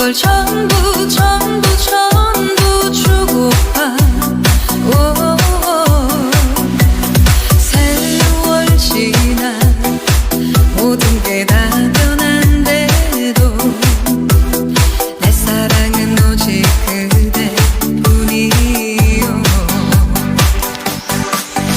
걸 전부 전부 전부 주고 봐 세월 지난 모든 게 다 변.